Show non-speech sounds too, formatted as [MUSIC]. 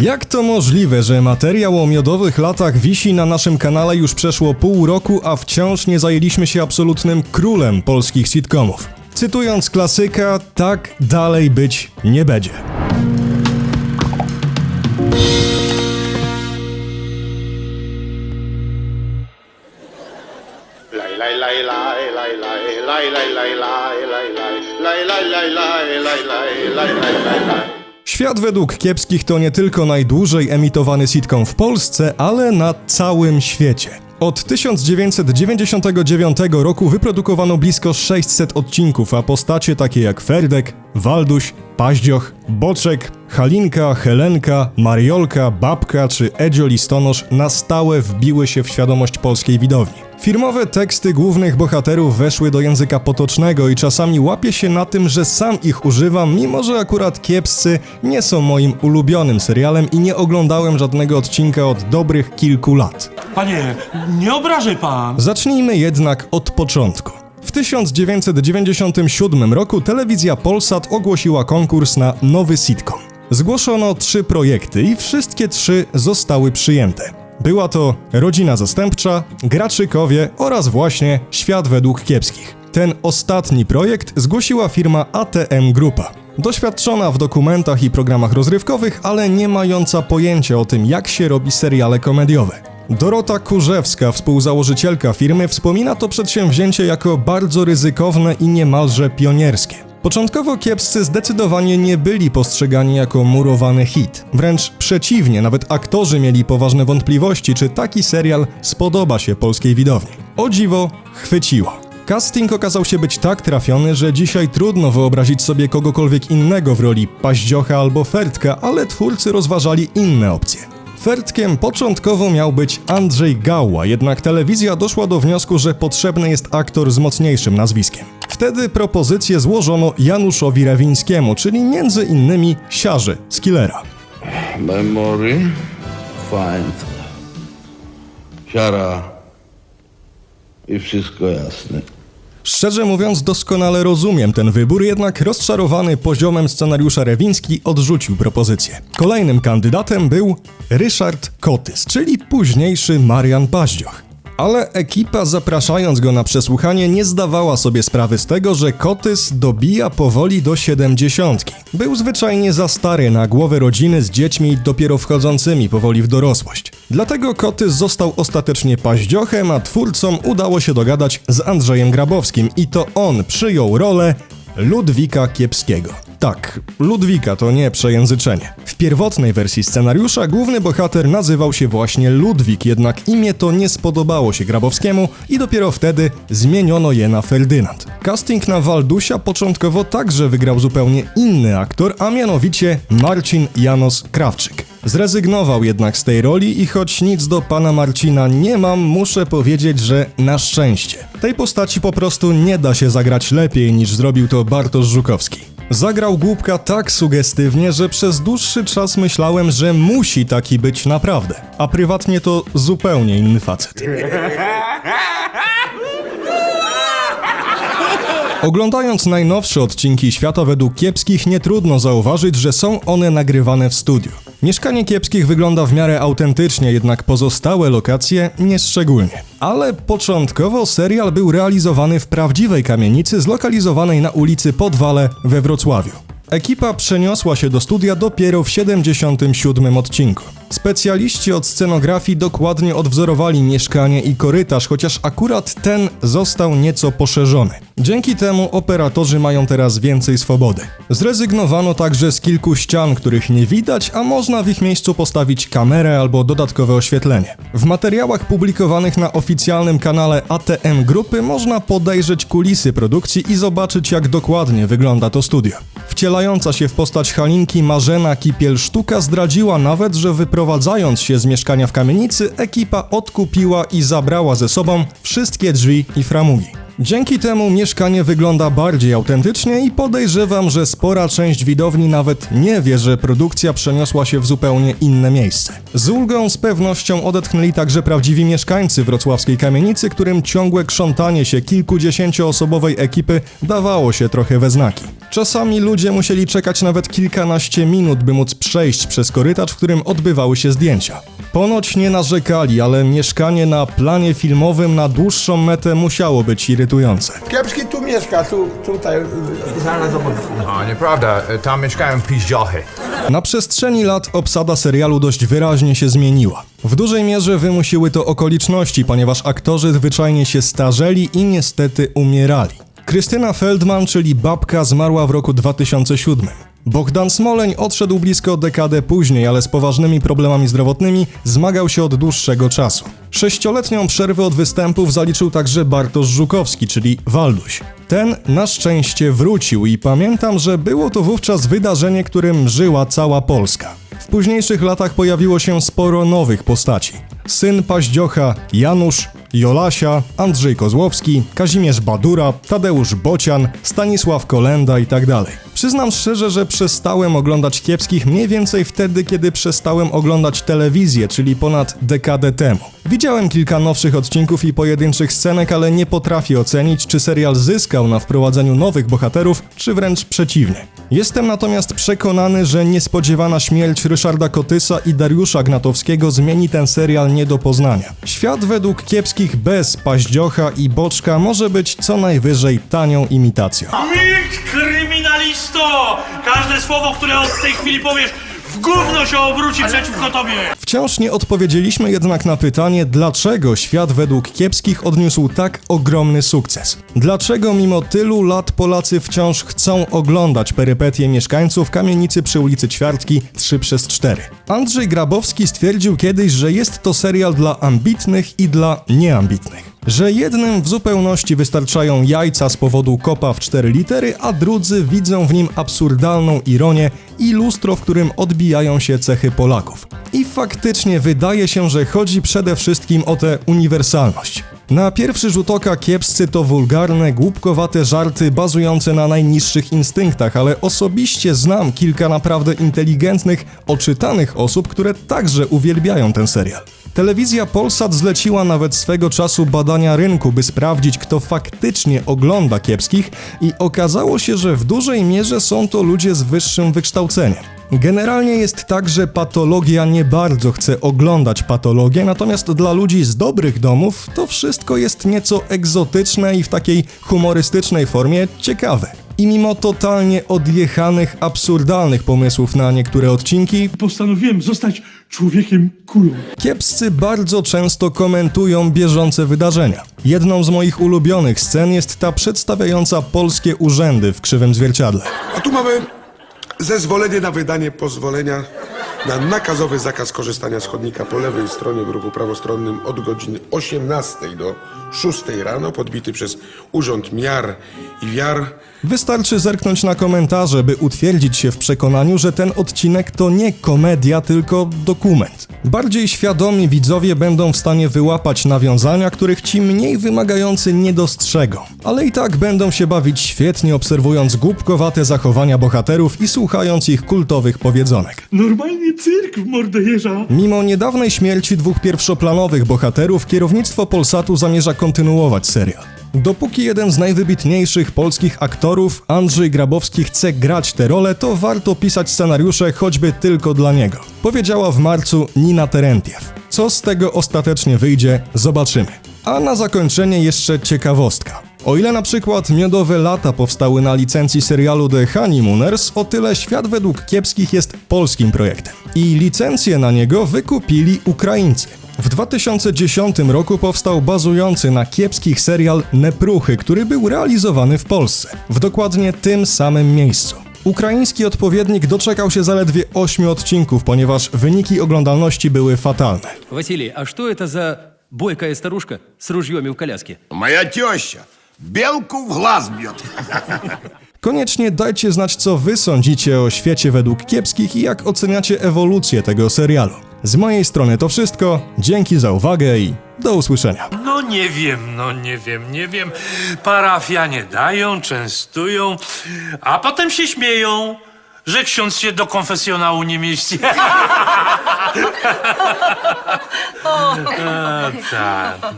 Jak to możliwe, że materiał o miodowych latach wisi na naszym kanale już przeszło pół roku, a wciąż nie zajęliśmy się absolutnym królem polskich sitcomów? Cytując klasyka, tak dalej być nie będzie. Świat według kiepskich to nie tylko najdłużej emitowany sitcom w Polsce, ale na całym świecie. Od 1999 roku wyprodukowano blisko 600 odcinków, a postacie takie jak Ferdek, Walduś, Paździoch, Boczek, Halinka, Helenka, Mariolka, Babka czy Edzio Listonosz na stałe wbiły się w świadomość polskiej widowni. Firmowe teksty głównych bohaterów weszły do języka potocznego i czasami łapię się na tym, że sam ich używam, mimo że akurat kiepscy nie są moim ulubionym serialem i nie oglądałem żadnego odcinka od dobrych kilku lat. Panie, nie obrażaj pan. Zacznijmy jednak od początku. W 1997 roku telewizja Polsat ogłosiła konkurs na nowy sitcom. Zgłoszono trzy projekty i wszystkie trzy zostały przyjęte. Była to Rodzina Zastępcza, Graczykowie oraz właśnie Świat według kiepskich. Ten ostatni projekt zgłosiła firma ATM Grupa. Doświadczona w dokumentach i programach rozrywkowych, ale nie mająca pojęcia o tym, jak się robi seriale komediowe. Dorota Kurzewska, współzałożycielka firmy, wspomina to przedsięwzięcie jako bardzo ryzykowne i niemalże pionierskie. Początkowo kiepscy zdecydowanie nie byli postrzegani jako murowany hit. Wręcz przeciwnie, nawet aktorzy mieli poważne wątpliwości, czy taki serial spodoba się polskiej widowni. O dziwo, chwyciło. Casting okazał się być tak trafiony, że dzisiaj trudno wyobrazić sobie kogokolwiek innego w roli Paździocha albo Fertka, ale twórcy rozważali inne opcje. Fertkiem początkowo miał być Andrzej Gała, jednak telewizja doszła do wniosku, że potrzebny jest aktor z mocniejszym nazwiskiem. Wtedy propozycję złożono Januszowi Rewińskiemu, czyli między innymi Siarze z Killera. Memory, find, siara i wszystko jasne. Szczerze mówiąc, doskonale rozumiem ten wybór, jednak rozczarowany poziomem scenariusza Rewiński odrzucił propozycję. Kolejnym kandydatem był Ryszard Kotys, czyli późniejszy Marian Paździoch. Ale ekipa zapraszając go na przesłuchanie nie zdawała sobie sprawy z tego, że Kotys dobija powoli do siedemdziesiątki. Był zwyczajnie za stary na głowę rodziny z dziećmi dopiero wchodzącymi powoli w dorosłość. Dlatego Kotys został ostatecznie paździochem, a twórcom udało się dogadać z Andrzejem Grabowskim i to on przyjął rolę Ludwika Kiepskiego. Tak, Ludwika to nie przejęzyczenie. W pierwotnej wersji scenariusza główny bohater nazywał się właśnie Ludwik, jednak imię to nie spodobało się Grabowskiemu i dopiero wtedy zmieniono je na Ferdynand. Casting na Waldusia początkowo także wygrał zupełnie inny aktor, a mianowicie Marcin Janos Krawczyk. Zrezygnował jednak z tej roli i choć nic do pana Marcina nie mam, muszę powiedzieć, że na szczęście. Tej postaci po prostu nie da się zagrać lepiej niż zrobił to Bartosz Żukowski. Zagrał głupka tak sugestywnie, że przez dłuższy czas myślałem, że musi taki być naprawdę. A prywatnie to zupełnie inny facet. Oglądając najnowsze odcinki Świata według Kiepskich, nie trudno zauważyć, że są one nagrywane w studiu. Mieszkanie Kiepskich wygląda w miarę autentycznie, jednak pozostałe lokacje nie szczególnie. Ale początkowo serial był realizowany w prawdziwej kamienicy zlokalizowanej na ulicy Podwale we Wrocławiu. Ekipa przeniosła się do studia dopiero w 77 odcinku. Specjaliści od scenografii dokładnie odwzorowali mieszkanie i korytarz, chociaż akurat ten został nieco poszerzony. Dzięki temu operatorzy mają teraz więcej swobody. Zrezygnowano także z kilku ścian, których nie widać, a można w ich miejscu postawić kamerę albo dodatkowe oświetlenie. W materiałach publikowanych na oficjalnym kanale ATM Grupy można podejrzeć kulisy produkcji i zobaczyć jak dokładnie wygląda to studio. Wcielająca się w postać Halinki Marzena Kipiel-Sztuka zdradziła nawet, że wyprowadzając się z mieszkania w kamienicy, ekipa odkupiła i zabrała ze sobą wszystkie drzwi i framugi. Dzięki temu mieszkanie wygląda bardziej autentycznie i podejrzewam, że spora część widowni nawet nie wie, że produkcja przeniosła się w zupełnie inne miejsce. Z ulgą z pewnością odetchnęli także prawdziwi mieszkańcy wrocławskiej kamienicy, którym ciągłe krzątanie się kilkudziesięcioosobowej ekipy dawało się trochę we znaki. Czasami ludzie musieli czekać nawet kilkanaście minut, by móc przejść przez korytarz, w którym odbywały się zdjęcia. Ponoć nie narzekali, ale mieszkanie na planie filmowym na dłuższą metę musiało być irytujące. Kiepski tu mieszka, tu, tutaj, zaraz obok. A, nieprawda, tam mieszkają piździochy. Na przestrzeni lat obsada serialu dość wyraźnie się zmieniła. W dużej mierze wymusiły to okoliczności, ponieważ aktorzy zwyczajnie się starzeli i niestety umierali. Krystyna Feldman, czyli babka, zmarła w roku 2007. Bogdan Smoleń odszedł blisko dekadę później, ale z poważnymi problemami zdrowotnymi zmagał się od dłuższego czasu. Sześcioletnią przerwę od występów zaliczył także Bartosz Żukowski, czyli Walduś. Ten na szczęście wrócił i pamiętam, że było to wówczas wydarzenie, którym żyła cała Polska. W późniejszych latach pojawiło się sporo nowych postaci. Syn Paździocha, Janusz, Jolasia, Andrzej Kozłowski, Kazimierz Badura, Tadeusz Bocian, Stanisław Kolenda itd. Przyznam szczerze, że przestałem oglądać kiepskich mniej więcej wtedy, kiedy przestałem oglądać telewizję, czyli ponad dekadę temu. Widziałem kilka nowszych odcinków i pojedynczych scenek, ale nie potrafię ocenić, czy serial zyskał na wprowadzeniu nowych bohaterów, czy wręcz przeciwnie. Jestem natomiast przekonany, że niespodziewana śmierć Ryszarda Kotysa i Dariusza Gnatowskiego zmieni ten serial nie do poznania. Świat według kiepskich bez Paździocha i Boczka może być co najwyżej tanią imitacją. Milcz, kryminalisto! Każde słowo, które od tej chwili powiesz, w gówno się obróci przeciwko tobie! Wciąż nie odpowiedzieliśmy jednak na pytanie, dlaczego świat według kiepskich odniósł tak ogromny sukces. Dlaczego mimo tylu lat Polacy wciąż chcą oglądać perypetie mieszkańców kamienicy przy ulicy Ćwiartki 3 przez 4 Andrzej Grabowski stwierdził kiedyś, że jest to serial dla ambitnych i dla nieambitnych. Że jednym w zupełności wystarczają jajca z powodu kopa w cztery litery, a drudzy widzą w nim absurdalną ironię i lustro, w którym odbijają się cechy Polaków. I faktycznie wydaje się, że chodzi przede wszystkim o tę uniwersalność. Na pierwszy rzut oka kiepscy to wulgarne, głupkowate żarty bazujące na najniższych instynktach, ale osobiście znam kilka naprawdę inteligentnych, oczytanych osób, które także uwielbiają ten serial. Telewizja Polsat zleciła nawet swego czasu badania rynku, by sprawdzić, kto faktycznie ogląda kiepskich, i okazało się, że w dużej mierze są to ludzie z wyższym wykształceniem. Generalnie jest tak, że patologia nie bardzo chce oglądać patologię, natomiast dla ludzi z dobrych domów to wszystko jest nieco egzotyczne i w takiej humorystycznej formie ciekawe. I mimo totalnie odjechanych, absurdalnych pomysłów na niektóre odcinki, Postanowiłem zostać człowiekiem kulą. Kiepscy bardzo często komentują bieżące wydarzenia. Jedną z moich ulubionych scen jest ta przedstawiająca polskie urzędy w krzywym zwierciadle. A tu mamy zezwolenie na wydanie pozwolenia na nakazowy zakaz korzystania z chodnika po lewej stronie w ruchu prawostronnym od godziny 18 do 6 rano, podbity przez Urząd Miar i Wiar Wystarczy zerknąć na komentarze, by utwierdzić się w przekonaniu, że ten odcinek to nie komedia, tylko dokument. Bardziej świadomi widzowie będą w stanie wyłapać nawiązania, których ci mniej wymagający nie dostrzegą. Ale i tak będą się bawić świetnie obserwując głupkowate zachowania bohaterów i słuchając ich kultowych powiedzonek. Normalnie cyrk w mordę jeża. Mimo niedawnej śmierci dwóch pierwszoplanowych bohaterów, kierownictwo Polsatu zamierza kontynuować serial. Dopóki jeden z najwybitniejszych polskich aktorów, Andrzej Grabowski, chce grać tę rolę, to warto pisać scenariusze choćby tylko dla niego. Powiedziała w marcu Nina Terentiew. Co z tego ostatecznie wyjdzie, zobaczymy. A na zakończenie jeszcze ciekawostka. O ile na przykład Miodowe Lata powstały na licencji serialu The Honeymooners, o tyle Świat według Kiepskich jest polskim projektem. I licencję na niego wykupili Ukraińcy. W 2010 roku powstał bazujący na kiepskich serial Nepruchy, który był realizowany w Polsce, w dokładnie tym samym miejscu. Ukraiński odpowiednik doczekał się zaledwie 8 odcinków, ponieważ wyniki oglądalności były fatalne. Wasilij, a co to za bojka staruszka z różiomi w kolaski? Moja ciocia! Bielku w las biot. Koniecznie dajcie znać, co wy sądzicie o świecie według kiepskich i jak oceniacie ewolucję tego serialu. Z mojej strony to wszystko. Dzięki za uwagę i do usłyszenia. No nie wiem, no nie wiem, nie wiem. Parafianie dają, częstują, a potem się śmieją, że ksiądz się do konfesjonału nie mieści. [LAUGHS] A, tak.